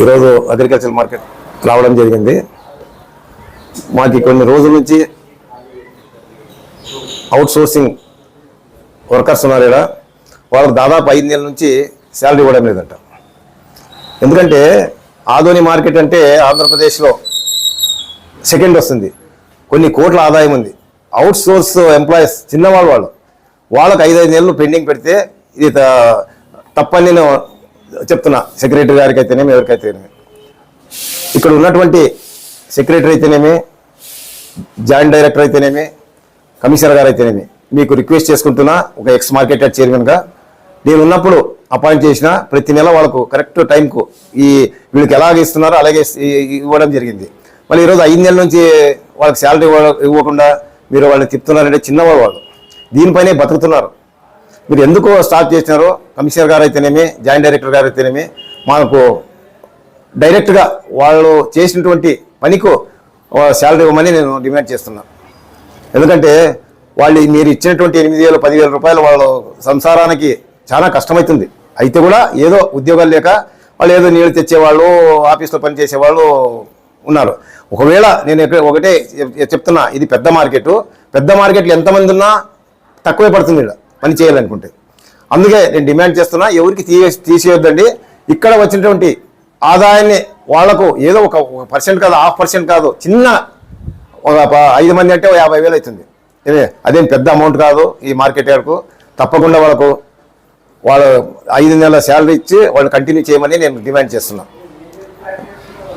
ఈరోజు agriculture market రావడం జరిగింది. మాకు కొన్ని రోజుల నుంచి అవుట్ సోర్సింగ్ వర్కర్స్ ఉన్నారు ఇక్కడ వాళ్ళకి దాదాపు ఐదు నెలల నుంచి శాలరీ ఇవ్వడం లేదంట. ఎందుకంటే ఆధోని మార్కెట్ అంటే ఆంధ్రప్రదేశ్లో సెకండ్ వస్తుంది. కొన్ని కోట్ల ఆదాయం ఉంది. అవుట్ సోర్స్ ఎంప్లాయీస్ చిన్నవాళ్ళు వాళ్ళు. వాళ్ళకి ఐదు ఐదు నెలలు పెండింగ్ పెడితే ఇది త- తప్పని నేను చెప్తున్నా సెక్రటరీ గారికి అయితేనేమి ఎవరికైతేనేమి. ఇక్కడ ఉన్నటువంటి సెక్రటరీ అయితేనేమి జాయింట్ డైరెక్టర్ అయితేనేమి కమిషనర్ గారు అయితేనేమి మీకు రిక్వెస్ట్ చేసుకుంటున్నా ఒక ఎక్స్ మార్కెట్ చైర్మన్గా నేను ఉన్నప్పుడు అపాయింట్ చేసిన ప్రతి నెల వాళ్ళకు కరెక్ట్ టైంకు ఈ వీళ్ళకి ఎలాగ ఇస్తున్నారో అలాగే ఇవ్వడం జరిగింది. మళ్ళీ ఈరోజు ఐదు నెలల నుంచి వాళ్ళకి శాలరీ ఇవ్వకుండా మీరు వాళ్ళని తిప్పుతున్నారంటే చిన్నవాళ్ళు వాళ్ళు. దీనిపైనే బతుకుతున్నారు. మీరు ఎందుకు స్టార్ట్ చేసినారో కమిషనర్ గారు అయితేనేమి జాయింట్ డైరెక్టర్ గారు అయితేనేమి మాకు డైరెక్ట్గా వాళ్ళు చేసినటువంటి పనికు శాలరీ ఇవ్వమని నేను డిమాండ్ చేస్తున్నాను ఎందుకంటే వాళ్ళు మీరు ఇచ్చినటువంటి ఎనిమిది వేలు పదివేల రూపాయలు వాళ్ళ సంసారానికి చాలా కష్టమవుతుంది అయితే కూడా ఏదో ఉద్యోగాలు లేక వాళ్ళు ఏదో నీళ్ళు తెచ్చేవాళ్ళు ఆఫీస్లో పనిచేసేవాళ్ళు ఉన్నారు. ఒకవేళ నేను ఒకటే చెప్తున్నా ఇది పెద్ద మార్కెట్. పెద్ద మార్కెట్లో ఎంతమంది ఉన్నా తక్కువే పడుతుంది ఈడ పని చేయాలనుకుంటే. అందుకే నేను డిమాండ్ చేస్తున్నా ఎవరికి తీయ తీసేయొద్దండి. ఇక్కడ వచ్చినటువంటి ఆదాయాన్ని వాళ్ళకు ఏదో ఒక పర్సెంట్ కాదు హాఫ్ పర్సెంట్ కాదు చిన్న ఒక ఐదు మంది అంటే యాభై వేలు అవుతుంది. అదేం పెద్ద అమౌంట్ కాదు ఈ మార్కెట్ యార్డ్కు. తప్పకుండా వాళ్ళకు వాళ్ళ ఐదు నెలల శాలరీ ఇచ్చి వాళ్ళు కంటిన్యూ చేయమని నేను డిమాండ్ చేస్తున్నా.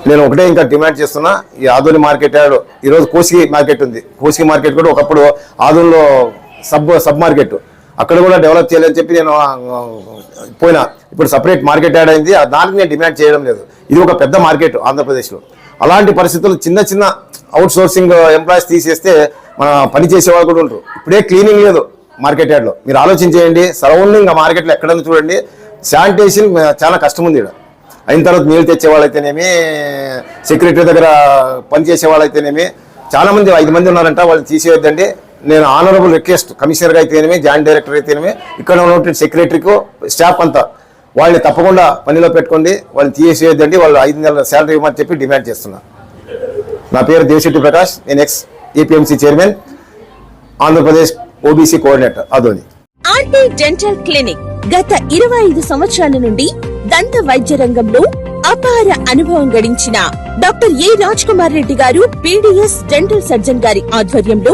నేను ఒకటే ఇంకా డిమాండ్ చేస్తున్నా ఈ ఆధుని మార్కెట్ యార్డ్ ఈరోజు కోసికి మార్కెట్ ఉంది. కోసికి మార్కెట్ కూడా ఒకప్పుడు ఆదోనిలో సబ్ సబ్ మార్కెట్. అక్కడ కూడా డెవలప్ చేయాలని చెప్పి నేను పోయినా. ఇప్పుడు సపరేట్ మార్కెట్ యార్డ్ అయింది. దానికి నేను డిమాండ్ చేయడం లేదు. ఇది ఒక పెద్ద మార్కెట్ ఆంధ్రప్రదేశ్లో. అలాంటి పరిస్థితులు చిన్న చిన్న అవుట్ సోర్సింగ్ ఎంప్లాయీస్ తీసేస్తే మన పని చేసేవాళ్ళు కూడా ఉంటారు ఇప్పుడే క్లీనింగ్ లేదు మార్కెట్ యార్డ్లో మీరు ఆలోచించేయండి. సరౌండింగ్ ఆ మార్కెట్లో ఎక్కడన్నా చూడండి. శానిటేషన్ చాలా కష్టం ఉంది ఇక్కడ. అయిన తర్వాత నీళ్ళు తెచ్చే వాళ్ళైతేనేమి సెక్రటరీ దగ్గర పనిచేసే వాళ్ళైతేనేమి చాలా మంది ఐదు మంది ఉన్నారంట వాళ్ళు తీసేయొద్దండి. నేను ఆనరబుల్ రిక్వెస్ట్ కమిషనర్గా అయితేనే జాయింట్ డైరెక్టర్ అయితేనే ఇక్కడ ఉన్నటువంటి సెక్రటరీకు స్టాఫ్ అంతా వాళ్ళని తప్పకుండా పనిలో పెట్టుకోండి వాళ్ళని తీసేయొద్దండి వాళ్ళు ఐదు నెలల శాలరీ ఇవ్వమని చెప్పి డిమాండ్ చేస్తున్నా. నా పేరు దేవశెట్టి ప్రకాష్ నేను ex APMC chairman Andhra Pradesh OBC coordinator Adoni RT dental clinic గత ఇరవై ఐదు సంవత్సరాల నుండి దంత వైద్య రంగంలో అపార అనుభవం గడించిన doctor A Raj Kumar Reddy garu BDS dental surgeon గారి ఆధ్వర్యంలో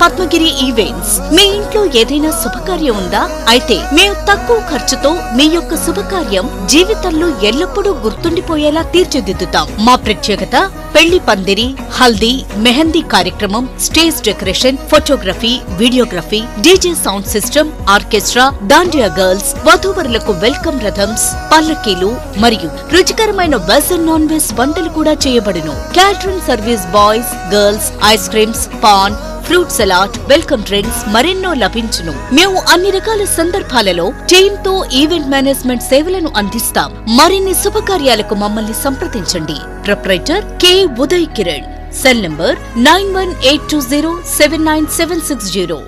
Padmagiri events మీ ఇంట్లో ఏదైనా శుభకార్యం ఉందా? అయితే మేము తక్కువ ఖర్చుతో మీ యొక్క శుభకార్యం జీవితంలో ఎల్లప్పుడూ గుర్తుండిపోయేలా తీర్చిదిద్దుతాం. మా ప్రత్యేకత పెళ్ళి పందిరి హల్దీ మెహందీ కార్యక్రమం stage decoration photography videography DJ sound system orchestra dandiya girls వధూవరులకు welcome రథమ్స్ పల్లకీలు మరియు రుచికరమైన వెజ్ అండ్ నాన్ వెజ్ వంటలు కూడా చేయబడును. Catering service boys girls ice creams paan fruit salad welcome drinks మరెన్నో లభించును. మేము అన్ని రకాల సందర్భాలలో టీమ్తో ఈవెంట్ మేనేజ్మెంట్ సేవలను అందిస్తాం. మరిన్ని శుభకార్యాలకు మమ్మల్ని సంప్రదించండి. Proprietor K. Uday Kiran cell number nine one eight two zero seven nine seven six zero